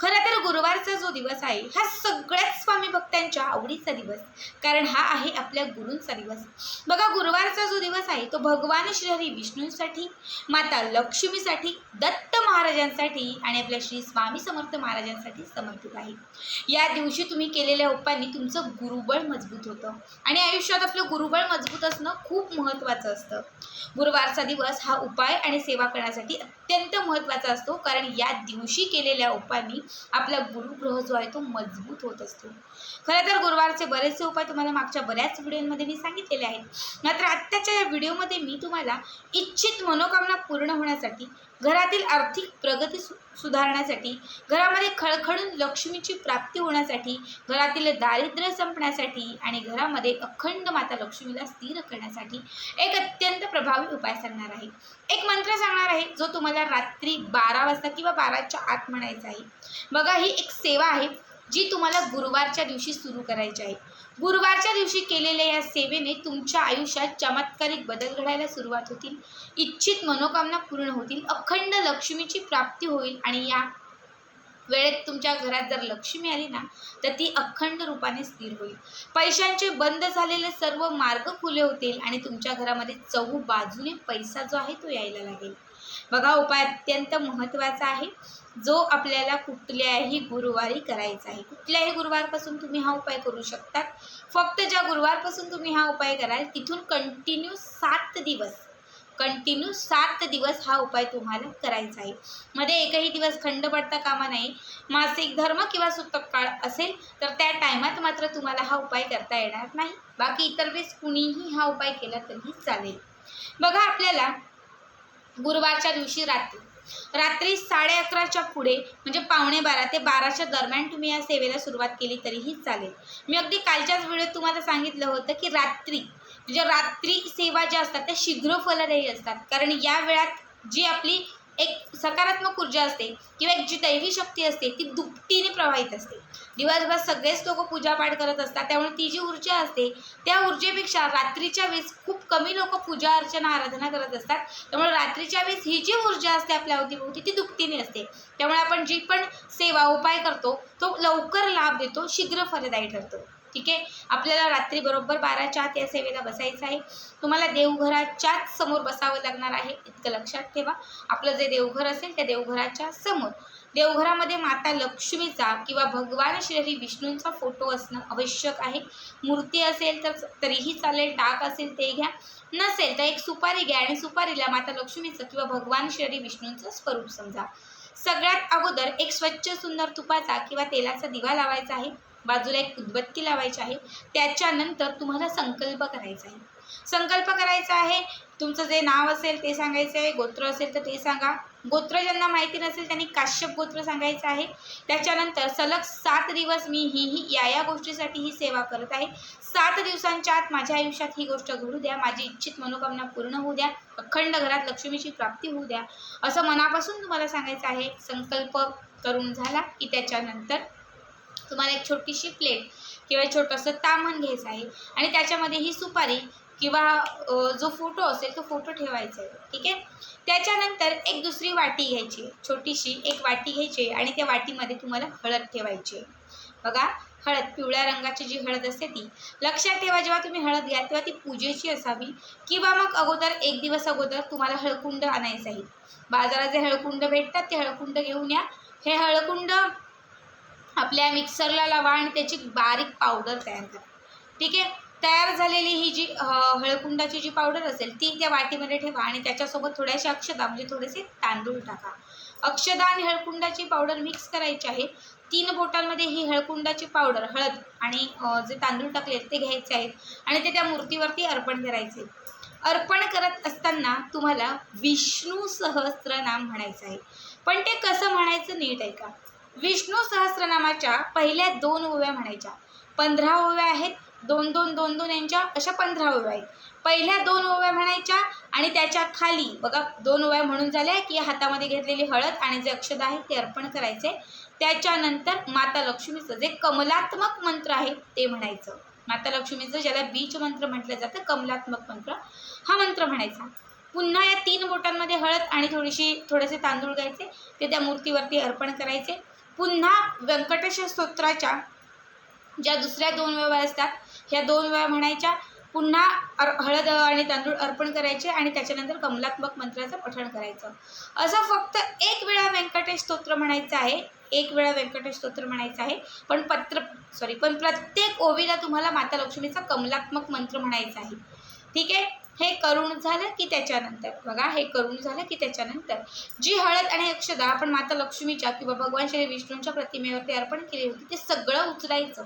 खरं तर गुरुवारचा जो दिवस आहे हा सगळ्याच स्वामी भक्तांच्या आवडीचा दिवस. कारण हा आहे आपल्या गुरूंचा दिवस. बघा गुरुवारचा जो दिवस आहे तो भगवान श्रीहरी विष्णूंसाठी माता लक्ष्मीसाठी दत्त महाराजांसाठी आणि आपल्या श्री स्वामी समर्थ महाराजांसाठी समर्पित आहे. या दिवशी तुम्ही केलेल्या उपायांनी तुमचं गुरुबळ मजबूत होतं. आणि आयुष्यात आपलं गुरुबळ मजबूत असणं खूप महत्त्वाचं असतं. गुरुवारचा दिवस हा उपाय आणि सेवा करण्यासाठी अत्यंत महत्त्वाचा असतो. कारण या दिवशी केलेल्या उपायांनी आपला गुरुग्रह जो आहे तो मजबूत होत असतो. खरं तर गुरुवारचे बरेचसे उपाय तुम्हाला मागच्या बऱ्याच व्हिडिओमध्ये मी सांगितलेले आहेत. मात्र आत्ताच्या या व्हिडिओमध्ये मी तुम्हाला इच्छित मनोकामना पूर्ण होण्यासाठी घरातील आर्थिक प्रगती सु सुधारण्यासाठी घरामध्ये खळखळून लक्ष्मीची प्राप्ती होण्यासाठी घरातील दारिद्र्य संपण्यासाठी आणि घरामध्ये अखंड माता लक्ष्मीला स्थिर करण्यासाठी एक अत्यंत प्रभावी उपाय सांगणार आहे. एक मंत्र सांगणार आहे जो तुम्हाला रात्री बारा वाजता किंवा बाराच्या आत म्हणायचा आहे. बघा ही एक सेवा आहे जी तुम्हाला गुरुवारच्या दिवशी सुरू करायची आहे. गुरुवारच्या दिवशी केलेल्या या सेवेने तुमच्या आयुष्यात चमत्कारिक बदल घडायला सुरुवात होतील. इच्छित मनोकामना पूर्ण होतील. अखंड लक्ष्मीची प्राप्ती होईल आणि या वेळेत तुमच्या घरात जर लक्ष्मी आली ना तर ती अखंड रूपाने स्थिर होईल. पैशांचे बंद झालेले सर्व मार्ग खुले होतील आणि तुमच्या घरामध्ये चहू बाजूने पैसा जो आहे तो यायला लागेल. बघा उपाय अत्यंत महत्त्वाचा आहे. जो आपल्याला कुठल्याही गुरुवारी करायचा आहे. कुठल्याही गुरुवारपासून तुम्ही हा उपाय करू शकतात. फक्त ज्या गुरुवारपासून तुम्ही हा उपाय कराल तिथून कंटिन्यू सात दिवस कंटिन्यू सात दिवस हा उपाय तुम्हाला करायचा आहे. मध्ये एकही दिवस खंड पडता कामा नये. मासिक धर्म किंवा सुतक काळ असेल तर त्या टायमात मात्र तुम्हाला हा उपाय करता येणार नाही. बाकी इतर वेळेस कुणीही हा उपाय केला तरीही चालेल. बघा आपल्याला गुरुवारच्या दिवशी रात्री. रात्री साडे अकराच्या पुढे म्हणजे पावणे बारा ते बाराच्या दरम्यान तुम्ही या सेवेला सुरुवात केली तरीही चालेल. मी अगदी कालच्याच वेळेत तुम्हाला सांगितलं होतं की रात्री म्हणजे रात्री सेवा ज्या असतात त्या शीघ्र फलदायी असतात. कारण या वेळात जी आपली एक सकारात्मक ऊर्जा असते किंवा एक जी दैवी शक्ती असते ती दुपटीने प्रवाहित असते. दिवसभर सगळेच लोक पूजापाठ करत असतात त्यामुळे ती जी ऊर्जा असते त्या ऊर्जेपेक्षा रात्रीच्या वेळेस खूप कमी लोक पूजा अर्चना आराधना करत असतात. त्यामुळे रात्रीच्या वेळेस ही जी ऊर्जा असते आपल्या अवतीभोवती ती दुपटीने असते. त्यामुळे आपण जी पण सेवा उपाय करतो तो लवकर लाभ देतो शीघ्र फलदायी ठरतो. ठीक आहे? आपल्याला रात्री बरोबर बाराच्या आत या सेवेला बसायचं आहे. तुम्हाला देवघराच्याच समोर बसावं लागणार आहे. इतकं लक्षात ठेवा. आपलं जे देवघर असेल त्या देवघराच्या समोर. देवघरामध्ये माता लक्ष्मीचा किंवा भगवान श्री विष्णूंचा फोटो असणं आवश्यक आहे. मूर्ती असेल तर तरीही चालेल. टाक असेल ते घ्या. नसेल तर एक सुपारी घ्या आणि सुपारीला माता लक्ष्मीचं किंवा भगवान श्री विष्णूंचं स्वरूप समजा. सगळ्यात अगोदर एक स्वच्छ सुंदर तुपाचा किंवा तेलाचा दिवा लावायचा आहे. बाजूला एक उदबत्ती लावायची आहे. त्याच्यानंतर तुम्हाला संकल्प करायचा आहे. संकल्प करायचा आहे. तुमचं जे नाव असेल ते सांगायचं आहे. गोत्र असेल तर ते सांगा. गोत्र ज्यांना माहिती नसेल त्यांनी काश्यप गोत्र सांगायचं आहे. त्याच्यानंतर सलग सात दिवस मी ही ही या या गोष्टीसाठी ही सेवा करत आहे. सात दिवसांच्या आत माझ्या आयुष्यात ही गोष्ट घडू द्या. माझी इच्छित मनोकामना पूर्ण होऊ द्या. अखंड घरात लक्ष्मीची प्राप्ती होऊ द्या. असं मनापासून तुम्हाला सांगायचं आहे. संकल्प करून झाला की त्याच्यानंतर तुम्हाला एक छोटीशी प्लेट किंवा छोटंसं तामण घ्यायचं आहे. आणि त्याच्यामध्ये ही सुपारी किंवा जो फोटो असेल तो फोटो ठेवायचा आहे. ठीक आहे? त्याच्यानंतर एक दुसरी वाटी घ्यायची. छोटीशी एक वाटी घ्यायची आणि त्या वाटीमध्ये तुम्हाला हळद ठेवायची. आहे बघा हळद पिवळ्या रंगाची जी हळद असते ती. लक्षात ठेवा जेव्हा तुम्ही हळद घ्या तेव्हा ती पूजेची असावी. किंवा मग अगोदर एक दिवस अगोदर तुम्हाला हळकुंड आणायचं आहे. बाजारात जे हळकुंड भेटतात ते हळकुंड घेऊन या. हे हळकुंड आपल्या मिक्सरला लावा आणि त्याची बारीक पावडर तयार करा. ठीक आहे? तयार झालेली ही जी हळकुंडाची जी पावडर असेल ती त्या वाटीमध्ये ठेवा आणि त्याच्यासोबत थोड्याशा अक्षदा म्हणजे थोडेसे तांदूळ टाका. अक्षदा आणि हळकुंडाची पावडर मिक्स करायची आहे. तीन बोटांमध्ये ही हळकुंडाची पावडर हळद आणि जे तांदूळ टाकले ते घ्यायचे आहेत आणि ते त्या मूर्तीवरती अर्पण करायचे अर्पण करत असताना तुम्हाला विष्णू सहस्त्र नाम म्हणायचं आहे. पण ते कसं म्हणायचं नीट ऐका. विष्णू सहस्रनामाच्या पहिल्या दोन ओव्या म्हणायच्या. पंधरा ओव्या आहेत. दोन दोन दोन दोन यांच्या अशा पंधरा ओव्या आहेत. पहिल्या दोन ओव्या म्हणायच्या आणि त्याच्याखाली बघा दोन ओव्या म्हणून झाल्या की हातामध्ये घेतलेली हळद आणि जे अक्षद आहे ते अर्पण करायचे. त्याच्यानंतर माता लक्ष्मीचं जे कमलात्मक मंत्र आहे ते म्हणायचं. माता लक्ष्मीचं ज्याला बीज मंत्र म्हटलं जातं कमलात्मक मंत्र हा मंत्र म्हणायचा. पुन्हा या तीन बोटांमध्ये हळद आणि थोडीशी थोडेसे तांदूळ घ्यायचे. ते त्या मूर्तीवरती अर्पण करायचे. पुन्हा व्यंकटेश स्तोत्राच्या ज्या दुसऱ्या दोन वेळा असतात ह्या दोन वेळा म्हणायच्या पुन्हा अर हळद आणि तांदूळ अर्पण करायचे आणि त्याच्यानंतर कमलात्मक मंत्राचं पठण करायचं. असं फक्त एक वेळा व्यंकटेश स्तोत्र म्हणायचं आहे एक वेळा व्यंकटेश स्तोत्र म्हणायचं आहे पण पत्र सॉरी पण प्रत्येक ओवीला तुम्हाला माता लक्ष्मीचा कमलात्मक मंत्र म्हणायचा आहे. ठीक आहे? हे करून झालं की त्याच्यानंतर. बघा हे करून झालं की त्याच्यानंतर. जी हळद आणि अक्षदा आपण माता लक्ष्मीच्या किंवा भगवान श्री विष्णूंच्या प्रतिमेवरती अर्पण केली होती ते सगळं उचलायचं.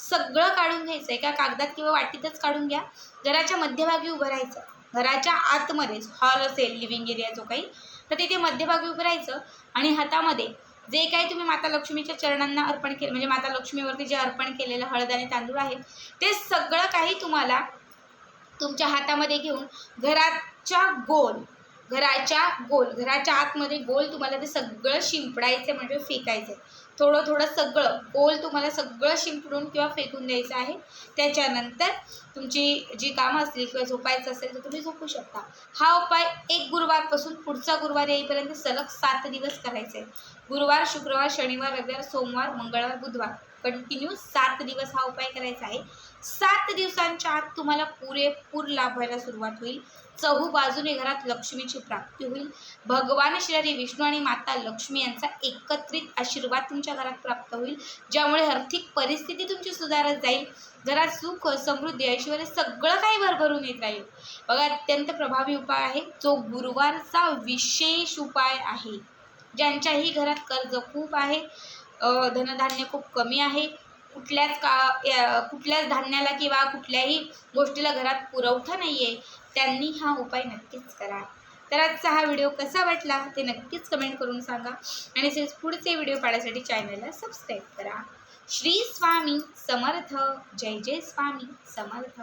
सगळं काढून घ्यायचं. एका कागदात किंवा वाटीतच काढून घ्या. घराच्या मध्यभागी उभं राहायचं. घराच्या आतमध्येच हॉल असेल लिव्हिंग एरिया जो काही तर तिथे मध्यभागी उभं राहायचं आणि हातामध्ये जे काही तुम्ही माता लक्ष्मीच्या चरणांना अर्पण केलं म्हणजे माता लक्ष्मीवरती जे अर्पण केलेलं हळद आणि तांदूळ आहे ते सगळं काही तुम्हाला तुमच्या हातामध्ये घेऊन घराच्या गोल घराच्या गोल घराच्या आतमध्ये गोल तुम्हाला ते सगळं शिंपडायचं म्हणजे फेकायचं. थोडं थोडं सगळं गोल तुम्हाला सगळं शिंपडून किंवा फेकून द्यायचं आहे. त्याच्यानंतर तुमची जी कामं असतील किंवा झोपायचं असेल तर तुम्ही झोपू शकता. हा उपाय एक गुरुवारपासून पुढचा गुरुवार येईपर्यंत सलग सात दिवस करायचा. आहे गुरुवार शुक्रवार शनिवार रविवार सोमवार मंगळवार बुधवार. कंटिन्यू सात दिवस हा उपाय करायचा आहे. सात दिवसांच्या आत तुम्हाला पुरेपूर लाभ व्हायला सुरुवात होईल. चहू बाजूने घरात लक्ष्मीची प्राप्ती होईल. भगवान श्री विष्णू आणि माता लक्ष्मी यांचा एकत्रित आशीर्वाद तुमच्या घरात प्राप्त होईल. ज्यामुळे आर्थिक परिस्थिती तुमची सुधारत जाईल. घरात सुख समृद्धी ऐश्वर सगळं काही भरभरून येत राहील. बघा अत्यंत प्रभावी उपाय आहे. जो गुरुवारचा विशेष उपाय आहे. ज्यांच्याही घरात कर्ज खूप आहे. धनधान्य खूप कमी आहे. कुठल्याच का या- कुठल्याच धान्याला किंवा कुठल्याही गोष्टीला घरात पुरवठा नाही आहे त्यांनी हा उपाय नक्कीच करा. तर आजचा हा व्हिडिओ कसा वाटला ते नक्कीच कमेंट करून सांगा. आणि तसेच पुढचे व्हिडिओ पाहण्यासाठी चॅनलला सबस्क्राईब करा. श्री स्वामी समर्थ. जय जय स्वामी समर्थ.